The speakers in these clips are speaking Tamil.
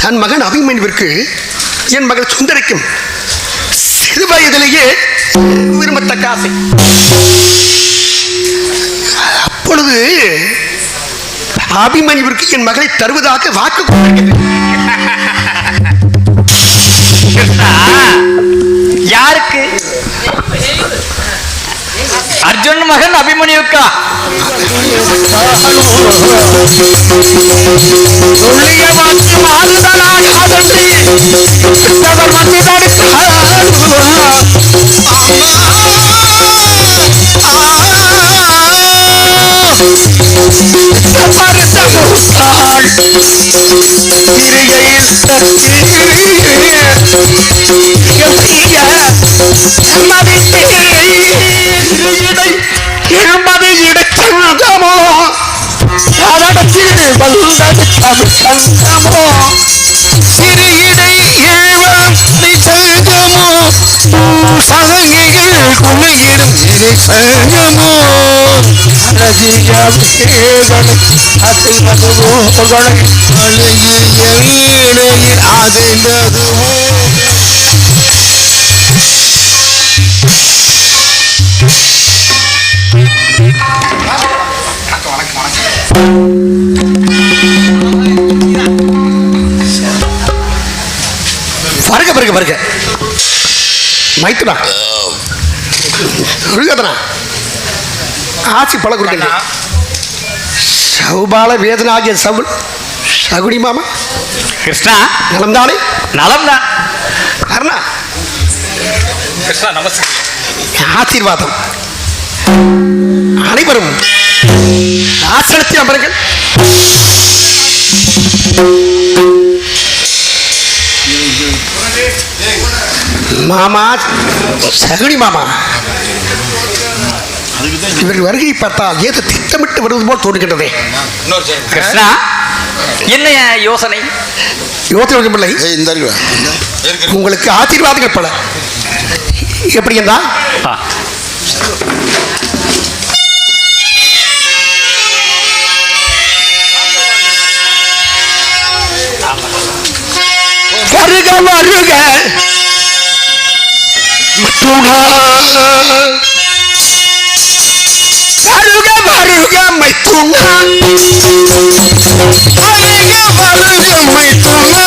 தன் மகன் அபிமன்யுவிற்கு என் மகள் சுந்தரிக்கும் சிறு வயதிலேயே விரும்பத்தக்க ஆசை. அப்பொழுது அபிமன்யுவிற்கு என் மகளை தருவதாக வாக்கு யாருக்கு? அர்ஜுன் மகன் அபிமன்யுக்கா? சொல்லிய இருமதி இடைச்சங்கமோ அதடத்தில் வந்தது தமிழ்ச்சங்கமோ சிறு இடை ஏழம் நிசங்கமோ சதங்கிகள் குலையிடும் நிசங்கமோ அழகிய வீணையில் வருக வருக வருக. மைத்துனா? முருகதனா ஆசி பல கொடுக்கல சௌபால வேதனாகிய சவு சகுனி மாமா கிருஷ்ணா. நலம்தானே. நலம் தான் அருணா கிருஷ்ணா நமஸ்காரம் ஆசீர்வாதம். அனைவரும் ஆசனத்தில் அமருங்கள். மாமா சகுனி மாமா இவர்கள் வருகை பார்த்தால் ஏதோ திட்டமிட்டு வருவது போல் தோன்றுகின்றதே. கிருஷ்ணா என்ன யோசனை? யோசனை பிள்ளை ஏய் இந்த அறிவா. உங்களுக்கு ஆசீர்வாதங்கள் பல. எப்படி என்றால் வருக வருக. வருக வருக மைத்துனா வருக வருக மைத்துனா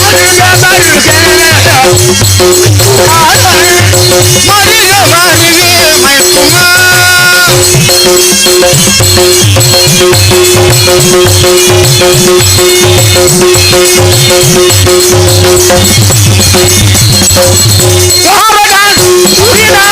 மறைந்து What are you doing?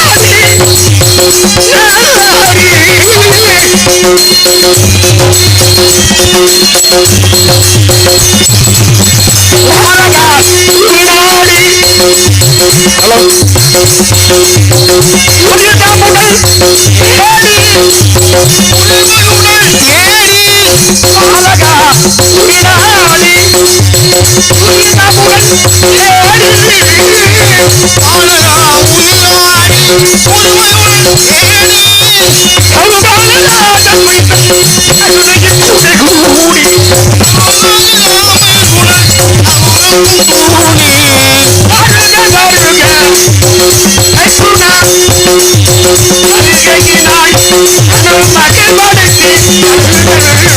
அழுக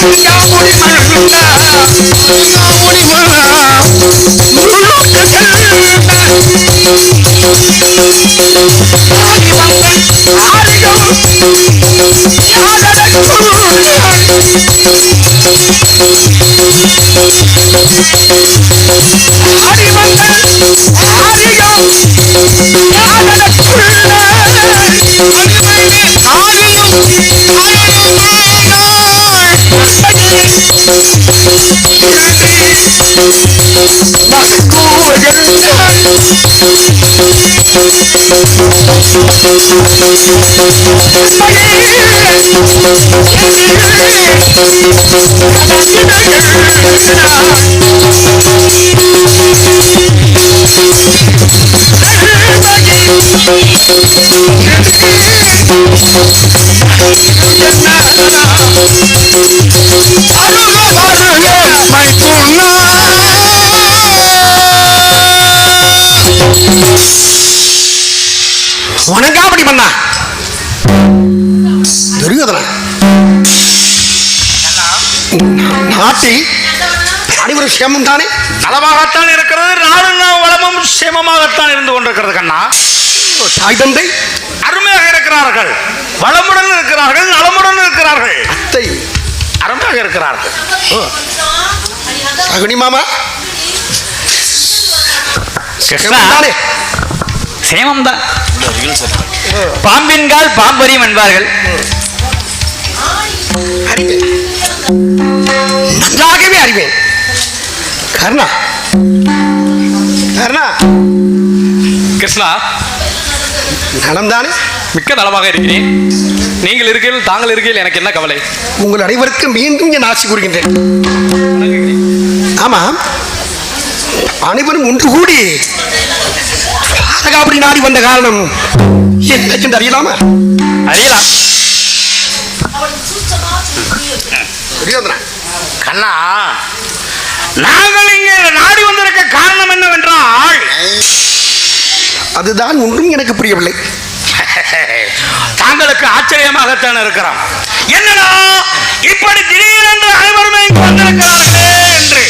மருக மருக மருக மைத்துமா யாரடால் உயிராதி அனங்காமுடி மன்னா அனங்காமுடி மன்னா அனங்காமுடி மன்னா அனங்காமுடி மன்னா அனங்காமுடி மன்னா அனங்காமுடி மன்னா அப்படி பண்ணா. துரியோதனா நாட்டில் அனைவரும் சேமம் தானே நலமாகத்தான் இருக்கிறது நாடும் வளமும் சேமமாகத்தான் இருந்து கொண்டிருக்கிறது கண்ணா. தாய் தந்தை. அருமையாக இருக்கிறார்கள். வளமுடன் இருக்கிறார்கள் நலமுடன் இருக்கிறார்கள். அத்தை. அருமையாக இருக்கிறார்கள். சகுனி மாமா. கிருஷ்ணா சேமம் தானே பாம்பின்கால் பாம்பரியும் என்பார்கள். நன்றாகவே அறிவேன். கர்ணா. கர்ணா. கிருஷ்ணா நலம் தானே மிக்க நலமாக இருக்கிறேன். நீங்கள் இருக்கையில் தாங்கள் இருக்கையில் எனக்கு என்ன கவலை? உங்கள் அனைவருக்கும் மீண்டும் என் ஆசி கூறுகின்றேன். ஆமாம் அனைவரும் ஒன்று கூடி பாதகாபடி நாடி வந்த காரணம் என்ன என்று அறியலாமா? அறியலாம். கண்ணா நாங்கள் இங்கே நாடி வந்திருக்க காரணம் என்னவென்றால் அதுதான் ஒன்றும் எனக்கு புரியவில்லை. தாங்களுக்கு ஆச்சரியமாகத்தான் இருக்கிறோம் என்னடா இப்படி திடீரென்று அனைவருமே வந்திருக்கிறார்களே என்று.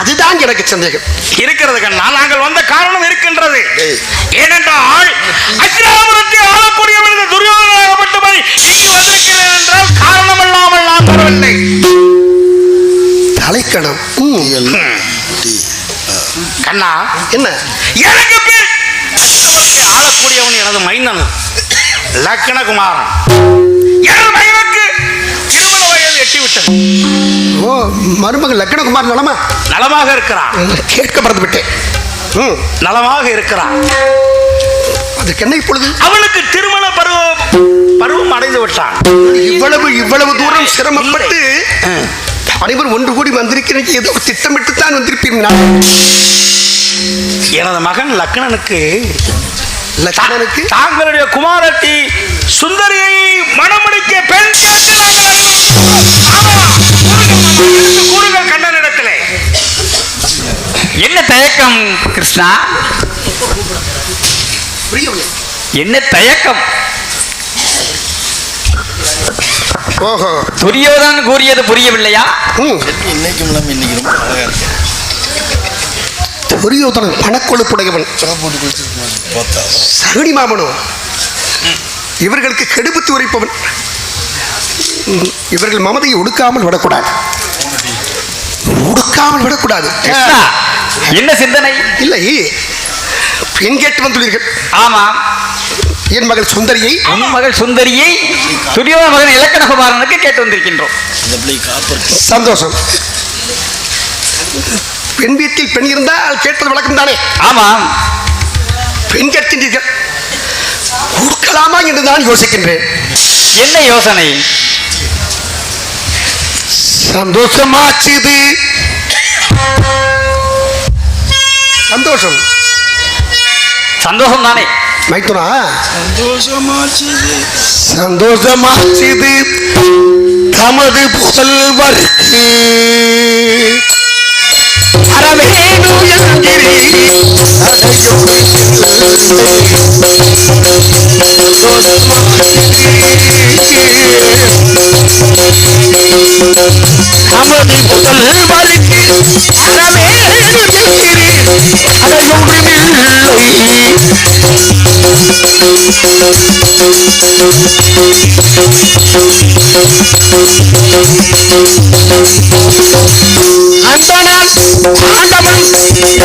அதுதான் எனக்கு சந்தேகம். இருக்கிறது கண்ணா நாங்கள் வந்த காரணம் இருக்கின்றது. ஏனென்றால் அச்சிராபுரத்தை ஆளக்கூடியவர்கள் துரியோதனாகப்பட்டவன் இங்கு வந்திருக்கிறேன் என்றால் காரணம் இல்லாமல் நான் வரவில்லை. தலைக்கணம். கண்ணா என்ன? எனக்கு பின் ஆளக்கூடியவன் எனது மைந்தன். லக்னகுமாரன். எனது மகனுக்கு திருமண வயது எட்டிவிட்டது. ஓ மருமகன் லக்கணகுமார் நலமா? நலமாக இருக்கிறான். கேட்க மறந்து விட்டேன் ம், நலமாக இருக்கிறான். அதுக்கு என்ன இப்பொழுது அவனுக்கு திருமண பருவம் பருவம் அடைந்து விட்டான் இவ்வளவு இவ்வளவு தூரம் சிரமப்பட்டு அனைவரும் ஒன்று கூடி வந்திருக்கிறேன். ஏதோ திட்டமிட்டு தான் வந்திருப்பீர்கள் எனது மகன் லக்னனுக்கு லட்சணனுக்கு தாங்களுடைய குமாரத்தி சுந்தரியை மணமுடிக்க பெண் கேட்டு நாங்கள் கண்ணனிடத்திலே என்ன தயக்கம் கிருஷ்ணா? என்ன தயக்கம்? ஓஹோ. துரியோதனன் கூறியது புரியவில்லையா? ம். இன்னைக்கும் இல்லாம இன்னைக்கு ரொம்ப அழகா இருக்கு. துரியோதனன் பணக்கொழுப்புடையவன். சகுனி மாமனோ. இவர்களுக்கு கெடுபுத்தி உரைப்பவன். இவர்கள் மமதையை ஒடுக்காமல் விடக்கூடாது. ஒடுக்காமல் விடக்கூடாது. என்ன சிந்தனை? இல்லை பெண் கேட்டு வந்துள்ளீர்கள் ஆமாம். என் மகள் சுந்தரியை உன் மகள் சுந்தரியை துரியோதன மகன் இலக்கணகுமாரனுக்கு கேட்டு வந்திருக்கின்றோம். சந்தோஷம். பெண் வீட்டில் பெண் இருந்தால் கேட்பது வழக்கம் தானே? ஆமாம் பெண் கேட்கின்றீர்கள் கொடுக்கலாமா என்று நான் யோசிக்கின்றேன். என்ன யோசனை? சந்தோஷமாச்சு இது சந்தோஷம். சந்தோஷம் தானே மைத்துனா சந்தோஷமாச்சு சந்தோஷமாச்சு இது தமது புதல்வருக்கு அறவேணு என்கிறீ நமது முதல்வருக்கு அறவேணு என்கிறீ அதையொன்றுமில்லை அந்த நாள் ஆண்டவன்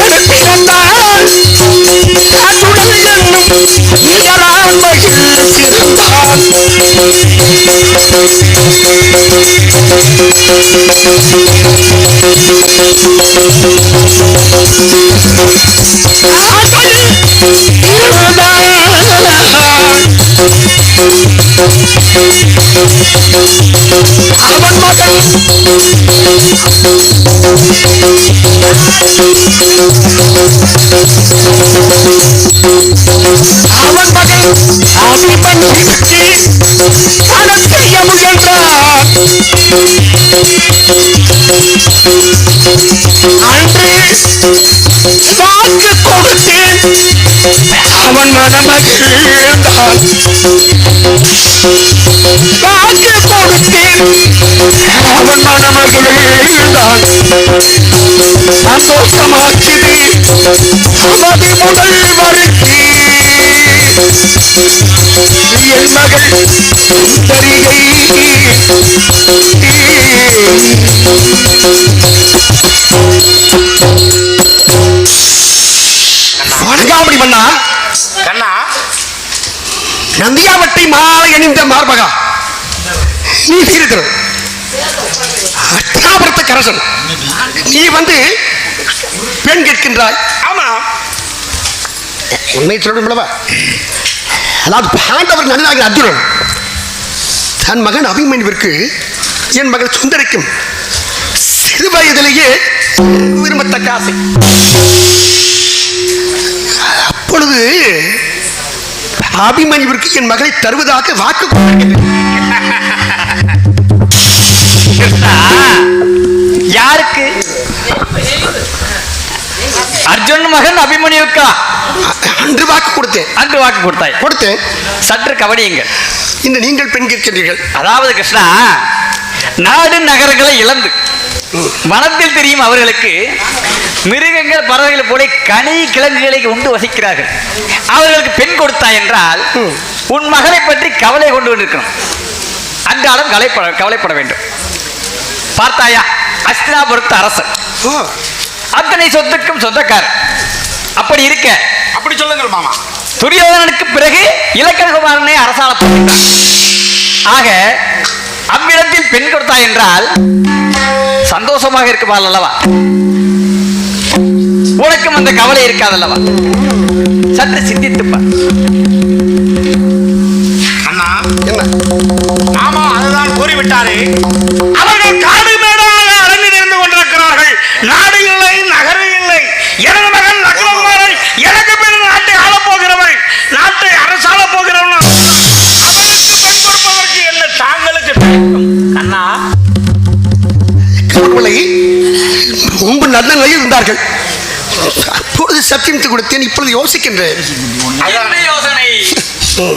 எனக்கு தந்தான் காட்டுடல் என்னும் நிழலால் மகிழ்ந்திருந்தான் அவன் மகன் அவன் மகன் அபிமன்யுக்கு செய்ய முயன்றான் அன்று வாக்கு கொடுத்தேன் அவன் மனமகிழ்ந்தான் வாக்கு கொடுத்தேன் அவன் மனமகிழ்ந்தான் சந்தோஷமாக்குது அவதி முதல் முதல்வருக்கு என் மகள் சுந்தரிகை வணங்காமணி மன்னா நந்தியாவட்டை மாலை அணிந்த மார்பகா? நீ இருக்கிறது அட்டாபுரத்த கரசன். நீ வந்து பெண் கேட்கின்றாய். ஆமா. உண்மை சொல்லணும்லவா அதாவது பாண்டவர் நன்றாக அர்ஜுனன் தன் மகன் அபிமன்யுவிற்கு என் மகள் சுந்தரிக்கும் சிறு வயதிலேயே விரும்பத்தக்க ஆசை. அப்பொழுது அபிமன்யுவிற்கு என் மகளை தருவதாக வாக்கு யாருக்கு? அர்ஜுன் மகன் அபிமன்யுக்கா? அன்று வாக்கு கொடுத்தேன். அன்று வாக்கு கொடுத்தாய். கொடுத்தேன். சற்று கவனியுங்கள் இந்த நீங்கள் பெண் கேட்கின்றீர்கள் அதாவது கிருஷ்ணா நாடு நகரங்களை இழந்து. வனத்தில் தெரியும் அவர்களுக்கு மிருகங்கள் பறவைகள் போல கனி கிழங்குகளை உண்டு வசிக்கிறார்கள். அவர்களுக்கு பெண் கொடுத்தாய் என்றால் உன் மகளை பற்றி கவலை கொண்டு கொண்டிருக்கணும் அன்றாடம் கவலைப்பட கவலைப்பட வேண்டும். பார்த்தாயா அஸ்தினாபுரத்து அரசன் அத்தனை சொத்துக்கும் சொந்தக்காரர். அப்படி இருக்க. அப்படி சொல்லுங்கள் மாமா. துரியோதனனுக்கு பிறகு இலக்கணகுமாரனை அரசாள ஆக அவ்விடத்தில் பெண் கொடுத்தாய் என்றால் சந்தோஷமாக இருக்குமாள் அல்லவா? உனக்கும் அந்த கவலை இருக்காதல்லவா? சற்று சிந்தித்துப்பா இருந்தார்கள் அப்பொழுது சத்தியத்தை கொடுத்தேன் இப்பொழுது யோசிக்கின்றேன்.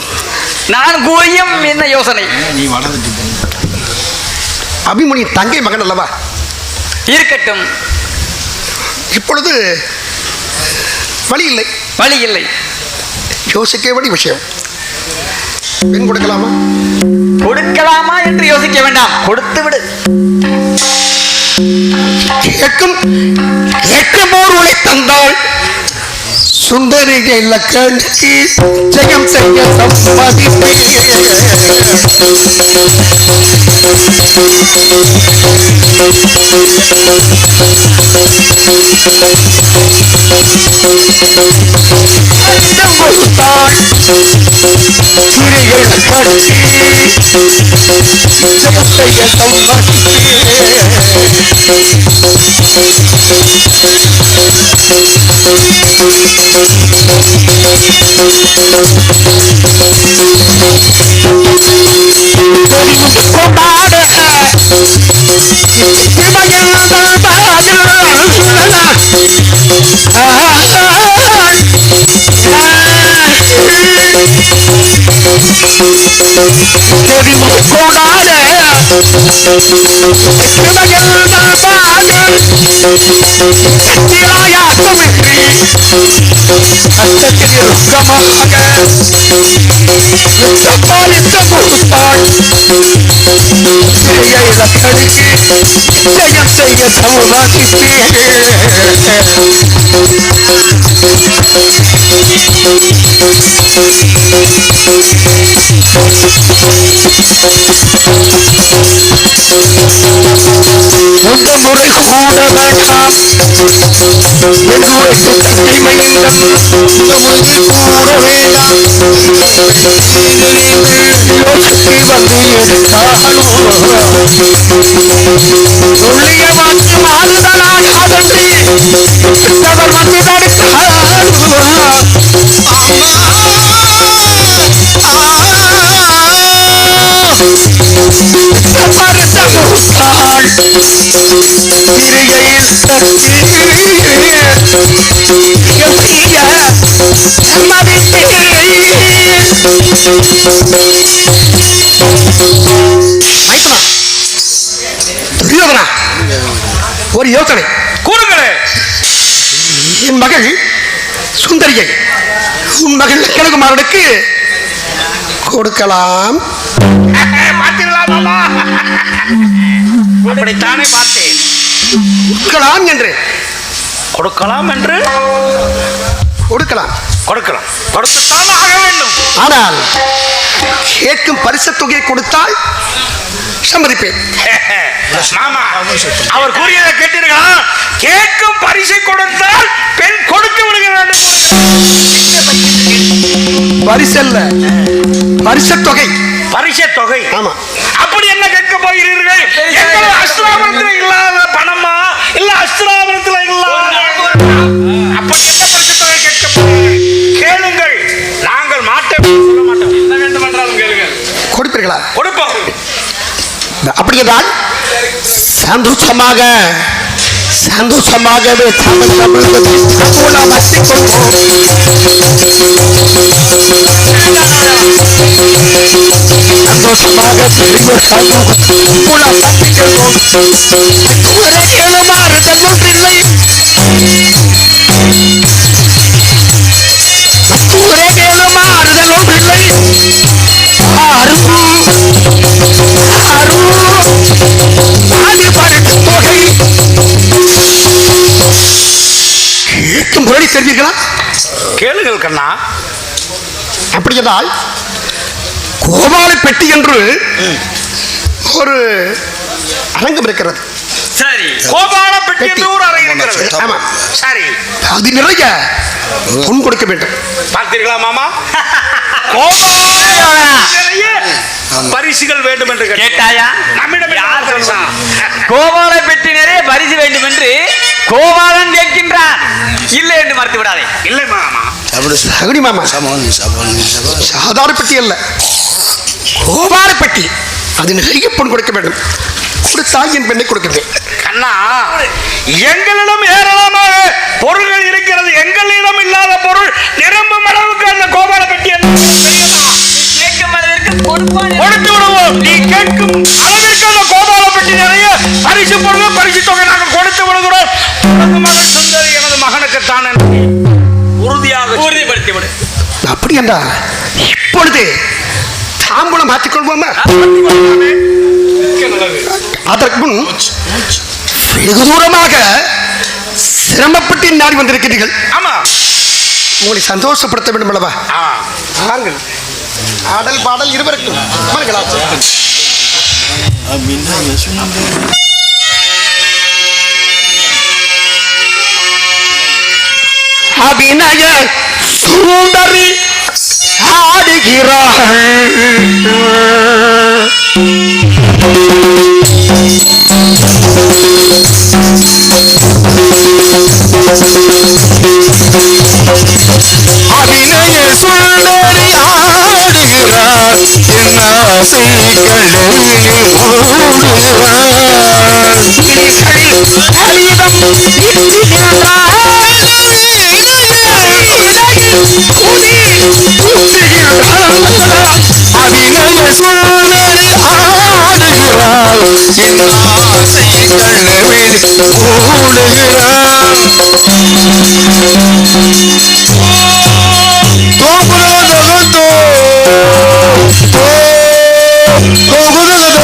நான் கூறியும் என்ன யோசனை? அபிமணி தங்கை மகன் அல்லவா? இருக்கட்டும். இப்பொழுது வழி இல்லை. வழி இல்லை. யோசிக்க வேண்டிய விஷயம். பெண் கொடுக்கலாமா? கொடுக்கலாமா என்று யோசிக்க வேண்டாம். கொடுத்து விடு. கேட்கும் கேட்கும் பொருளை தந்தாள் சுந்தரிகை லக்கணி. ஜெயம் செய்ய சம்மதிப்பே ஜெயம் செய்ய அர்த்தம் கொடுத்தாள் சிறிகை லக்கணி ஜெயம் செய்ய गंदा पागल किराया तुम ही अत्तकिर गमागे संभाल सब उत्पाद ये लखड़ी जयम से ये धौला की पीढ़ी முறை கூட வேண்டாம் என்னுடைய தனிமையிடம் இந்த முறை கூட வேண்டாம் யோசித்து வந்து எடுத்தாலும் சொல்லிய வாக்கு மாறுதலால் அதன்றி கிட்டவர் வந்து தடுத்தாலும் கிரிகையில் சக்தி எவ்விய துரியோதனா ஒரு யோசனை. கூறுங்களே. என் மகள் சுந்தரியை உன் மகள் லட்சணகுமாரனுக்கு கொடுக்கலாம். அப்படித்தானே பார்த்தேன். கொடுக்கலாம் என்று. கொடுக்கலாம் என்று? கொடுக்கலாம். கொடுக்கலாம். கொடுத்துத்தான் ஆக வேண்டும். ஆனால் கேட்கும் பரிசு தொகையை கொடுத்தால் சம்மதிப்பேன். மாமா அவர் கூறியதை கேட்டீர்களா? கேட்கும் பரிசை கொடுத்தால் பெண் கொடுத்து விடுகிறார் பரிசல்ல. பரிசு தொகை. பரிசை தொகை. ஆமா. என்ன கேட்க போகிறீர்கள்? எங்கள் அஸ்திராபுரத்தில் இல்லாத பணமா? இல்ல அஸ்திராபுரத்தில் இல்லாத அப்படி என்ன பரிசு தொகை கேட்க போகிறீர்கள்? கேளுங்கள். நாங்கள் மாட்டோம் சொல்ல மாட்டோம். என்ன வேண்டுமென்றாலும் கேளுங்கள். கொடுப்பீர்களா? கொடுப்போம். அப்படி என்றால் சந்தோஷமாக சந்தோஷமாகவே தமிழ் தமிழகத்தை சமூலம் சந்தோஷமாக பெரிய சமூகம் சமூலம் அச்சிக் ஒன்றில்லை. ஒன்றில்லை. கேட்கும் முரளி தெரிவீர்களா கேளுங்கள் கண்ணா. அப்படி என்றால் கோபால பெட்டி என்று ஒரு அரங்கம் இருக்கிறது. சரி கோபாலப்பட்டி என்று ஒரு இருக்கிறது. ஆமா சரி. அது நிறைய பொன் கொடுக்க வேண்டும். பார்த்தீர்களா மாமா? கோபால பரிசுகள் வேண்டும் என்று. கேட்டாயா? கோபாலை பெட்டி நிறைய பரிசு வேண்டும் என்று கோபாலன் கேட்கின்றான். இல்லை என்று மறுத்து விடாதே. இல்லை மாமா. அப்படி சகுனி மாமா. சமம் சமம் சமம் சாதாரண பெட்டி அல்ல. கோபால பெட்டி. அது நிறைய பொன் கொடுக்க வேண்டும். கொடுத்தால் என் பெண்ணை கொடுக்கின்றேன் கண்ணா எங்களிடம் ஏராளமாக பொருள்கள் இருக்கிறது. எங்களிடம் இல்லாத பொருள் நிரம்பும் அளவுக்கு அந்த கோபால பெட்டி என்ன கொடுத்து விடுவோம். நீ கேட்கும் அளவிற்கு அந்த கோபால பெட்டி நிறைய பரிசு பொருள் பரிசு தொகை நாங்கள் கொடுத்து விடுகிறோம். உனது மகன் சுந்தரி எனது மகனுக்குத்தான் என்று உறுதியாக உறுதிப்படுத்தி விடு. அப்படி என்றால் இப்பொழுது தாம்பூலம் மாற்றிக்கொள்வோமா அதற்கு முன் வெகு தூரமாக சிரமப்பட்டு நாடி வந்திருக்கிறீர்கள். ஆமா. உங்களை சந்தோஷப்படுத்த வேண்டும் அல்லவா ஆ. ஆடல் பாடல் இருவருக்கும் அமருங்களா. அபிநய சுந்தரி அபிநய சுந்தரி ஆடுகிறாள் அபிநய ஆசைகளை மூடுவான் பலிதம்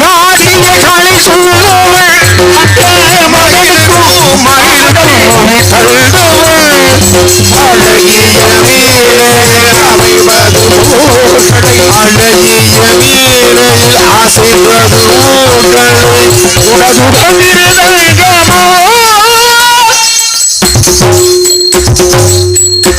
நாடிகளை சூழவள் அத்தே மகளுக்கும் மகிழ்ந்தவள் தழுதவள் அழகிய வீரே அமைவது அழகிய வீரையில் ஆசைவது உனதுடன் இருதல்கமோ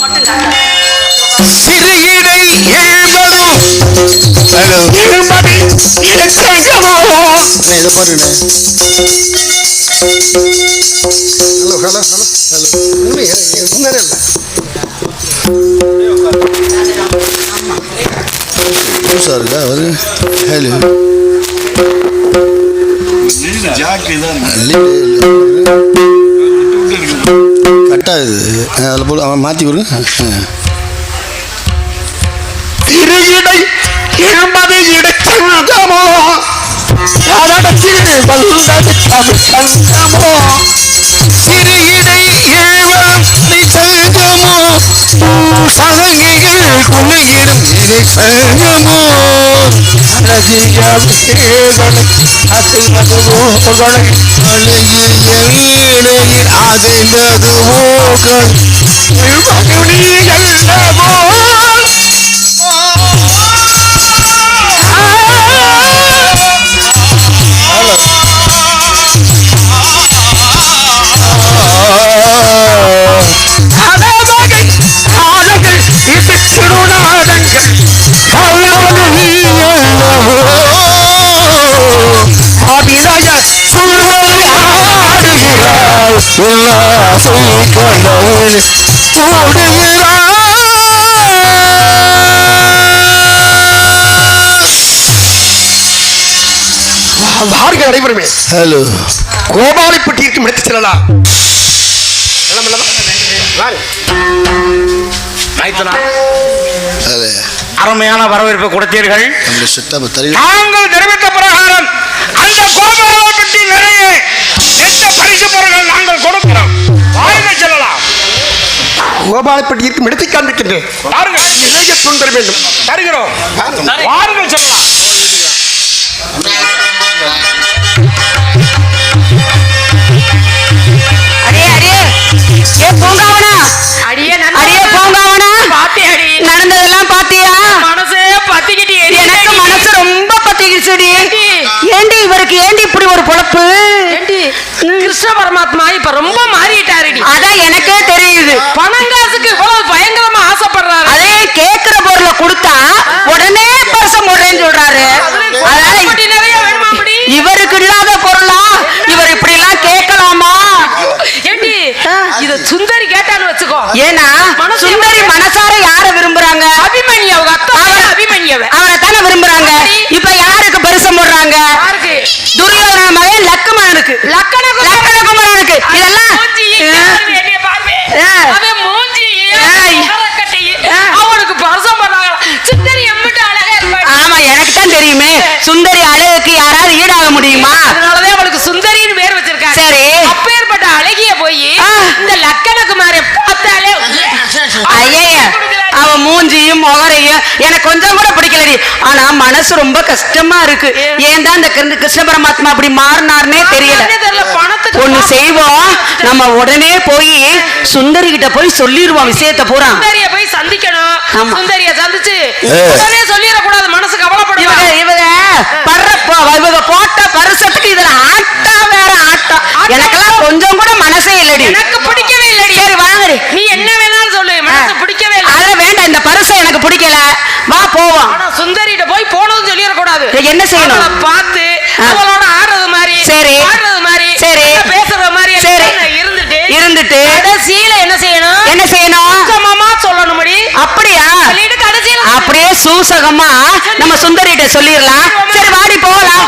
ஓடுகிறாள் சிறு இதை பாருங்க ஹலோ ஹலோ ஹலோ ஹலோ. முன்னரே இல்லை புதுசாக இருக்கா அவரு ஹலோ கட்டாகுது. அதில் போல அவன் மாற்றி இடை அதடத்தில் வல்லது தமிழ்ச்சங்கமோ சிறு இடை எழுபது சங்கமோ சலங்கைகள் குலுகிடும் இதை சங்கமோ? அழகிய வேதனை அழகிய வீணையில் அசைந்தது அதுவோகள் கடவுள் வார்த்தை நடைபெறுமே ஹலோ கோபாலைப்பட்டி இருக்கும் எடுத்து செல்லலாம் அருமையான வரவேற்பு கொடுத்தீர்கள். தாங்கள் தெரிவித்த பிரகாரம். அந்த கோபாலைப்பட்டி நிறைய எந்த பரிசு பொருட்கள் நாங்கள் கொடுக்கிறோம்? வாருங்கள் செல்லலாம். கோபாலப்பட்டி இருக்கும் இடத்தை காண்பிக்கின்றேன். வாருங்கள். நிறைய துண்டர் வேண்டும். தருகிறோம். வாருங்கள் செல்லலாம். அடே அடே ஏ பூங்காவனா? அடியே அடியே பூங்காவனா? பாத்தியாடி நடந்ததெல்லாம் பாத்தியா? மனசே பத்திக்கிட்டு எனக்கு மனசு ரொம்ப பத்திக்கிச்சுடி. ஏண்டி இவருக்கு ஏண்டி இப்படி ஒரு பொழப்பு? கிருஷ்ண பரமாத்மா இப்ப ரொம்ப மாறிட்டாருடி. அதான் எனக்கே தெரியுது. பணம் காசுக்கு இவ்வளவு பயங்கரமா ஆசைப்படுறாரு. அதே கேக்குற பொருளை கொடுத்தா உடனே பரிசம் போடுறேன்னு சொல்றாரு. இவருக்கு இல்லாத பொருளா? இவர் இப்படி எல்லாம் கேட்கலாமா? ஏண்டி இத சுந்தரி கேட்டான்னு வச்சுக்கோ. ஏன்னா சுந்தரி மனசார யார விரும்புறாங்க? அபிமன்யு அவங்க அத்தா அபிமன்யவ. சுந்தரி அழகுக்கு யாராவது ஈடாக முடியுமா? அதனாலதான் அவளுக்கு சுந்தரின்னு பேர் வச்சிருக்காங்க. சரி. அப்பேற்பட்ட அழகிய போய். இந்த லக்கணகுமாரை பார்த்தாலே ஐயே அவ மூஞ்சியும் முகரையும் எனக்கு கொஞ்சம் கூட பிடிக்கலடி. ஆனா மனசு ரொம்ப கஷ்டமா இருக்கு. ஏன் தான் இந்த கிருஷ்ண- பரமாத்மா அப்படி மாறினார்னே தெரியல. என்னன்னே தெரியல பணத்துக்கு ஒண்ணு செய்வோம். நம்ம உடனே போய் சுந்தரி கிட்ட போய் சொல்லிடுவோம் விஷயத்த பூரா. சுந்தரிய போய் சந்திக்கணும். சுந்தரிய சந்திச்சு சொல்லிடக்கூடாது மனசு இவங்க கவலைப்படுவாங்க இவங்க போட்ட பரிசத்துக்கு இதுல ஆட்டா வேற ஆட்டம் எனக்கெல்லாம் கொஞ்சம் கூட மனசே இல்லடி எனக்கு பிடிக்கவே இல்லடி சரி வாங்கடி நீ என்ன வேணாலும் சொல்லு மனசு பிடிக்கவே இல்லை அத வேண்டாம் இந்த பரிசை எனக்கு பிடிக்கல வா போவோம் சுந்தரிட்ட போய் போனதும் சொல்லிடக்கூடாது என்ன செய்யணும்? பார்த்து. அவளோட ஆடுறது மாதிரி சரி. ஆடுறது மாதிரி சரி. பேசுறது மாதிரி சரி. இருந்துட்டு இருந்துட்டு கடைசியில சூசகமா நம்ம சுந்தரிட்ட சொல்லிடலாம் சரி வாடி போகலாம்.